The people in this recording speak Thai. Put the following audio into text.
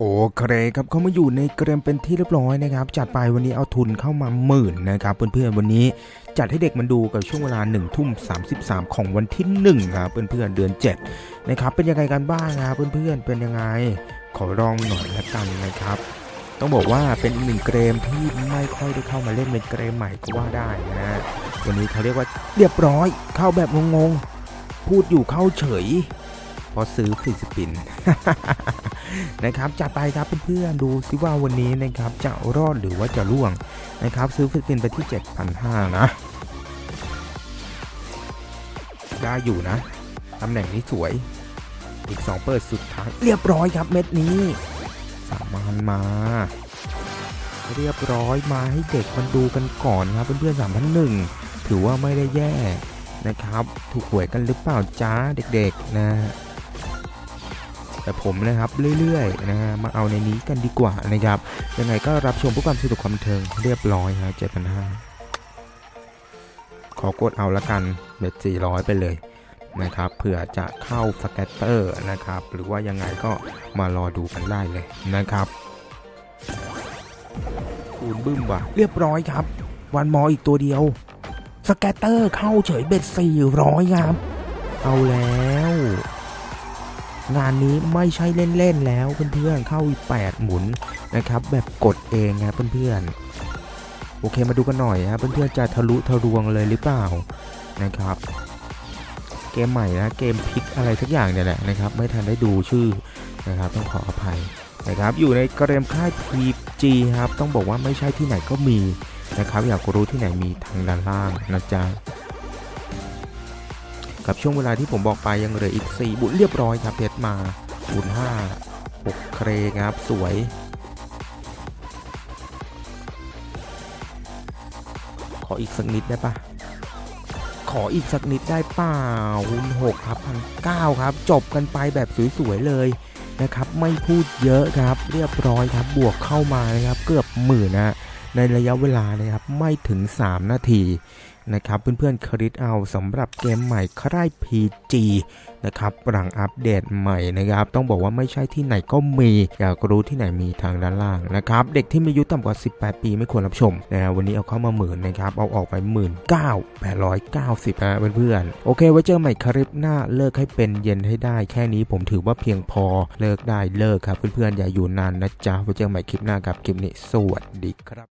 โอเคครับเขามาอยู่ในเกมเป็นที่เรียบร้อยนะครับจัดไปวันนี้เอาทุนเข้ามาหมื่นนะครับเพื่อนๆวันนี้จัดให้เด็กมันดูกับช่วงเวลา1นึ่ทุ่ม33ของวันที่1ครับเพื่อนๆเดือน7นะครับเป็นยังไงกันบ้างครับเพื่อนๆเป็นยังไงขอลองหน่อยละกันนะครับต้องบอกว่าเป็นอีกหนึ่งเกมที่ไม่ค่อยได้เข้ามาเล่นเป็นเกมใหม่ก็ว่าได้นะฮะวันนี้เขาเรียกว่าเรียบร้อยเข้าแบบงงๆพูดอยู่เข้าเฉยพอซื้อฟรีสปิน นะครับจัดไปครับเพื่อนๆดูซิว่าวันนี้นะครับจะรอดหรือว่าจะล่วงนะครับซื้อฟิลิปปินส์ไปที่ 7,500 นะ ได้อยู่นะตำแหน่งนี้สวย อีก 2 เปิดสุดท้ายเรียบร้อยครับเม็ดนี้สามานมา เรียบร้อยมาให้เด็กมันดูกันก่อนครับเพื่อนๆ3,001ถือว่าไม่ได้แย่นะครับ ถูกหวยกันหรือเปล่าจ้าเด็กๆนะ แต่ผมนะครับเรื่อยๆนะฮะมาเอาในนี้กันดีกว่านะครับยังไงก็รับชมเพื่อความสนุกความบันเทิงเรียบร้อยครับเจ็ดพันห้าขอกดเอาละกันเบ็ดสี่ร้อยไปเลยนะครับเผื่อจะเข้าสแกตเตอร์นะครับ หรือว่ายังไงก็มารอดูกันได้เลยนะครับคูณบึ้มว่ะเรียบร้อยครับ วันมออีกตัวเดียว สแกตเตอร์เข้าเฉยเบ็ดสี่ร้อยครับ เอาแล้ว งานนี้ไม่ใช่เล่นๆแล้วเพื่อนๆเข้าอีก8หมุนนะครับ แบบกดเองนะเพื่อนๆโอเคมาดูกันหน่อยนะเพื่อนๆจะทะลุทะลวงเลยหรือเปล่านะครับ เกมใหม่นะเกมพลิกอะไรทุกอย่างเนี่ยแหละนะครับ ไม่ทันได้ดูชื่อนะครับ ต้องขออภัยนะครับ อยู่ในเกมค่าย PG ครับ ต้องบอกว่าไม่ใช่ที่ไหนก็มีนะครับ อยากรู้ที่ไหนมีทางด้านล่างนะจ๊ะ กับช่วงเวลาที่ผมบอกไปยังเหลืออีก 4 บุญเรียบร้อยครับเพชรมาบุญ5 6เครครับสวยขออีกสักนิดได้ปะขออีกสักนิดได้เปล่าบุญ6ครับพันเครับ จบกันไปแบบสวยๆเลยนะครับ ไม่พูดเยอะครับ เรียบร้อยครับ บวกเข้ามานะครับ เกือบหมื่นนะในระยะเวลานะครับ ไม่ถึง 3 นาที นะครับ เพื่อนๆคลิดเอาสำหรับเกมใหม่ค่าย PG นะครับหลังอัปเดตใหม่นะครับ ต้องบอกว่าไม่ใช่ที่ไหนก็มี อยากรู้ที่ไหนมีทางด้านล่างนะครับ เด็กที่มีอายุต่ำกว่า 18 ปีไม่ควรรับชมนะวันนี้เอาเข้ามาหมื่นนะครับ เอาออกไปหมื่นเก้าแปดร้อยเก้าสิบนะเพื่อนๆโอเค ไว้เจอใหม่คลิปหน้าเลิกให้เป็นเย็นให้ได้ แค่นี้ผมถือว่าเพียงพอเลิกได้เลิกครับเพื่อนๆอย่าอยู่นานนะจ๊ะไว้เจอใหม่คลิปหน้ากับคลิปนี้สวัสดีครับ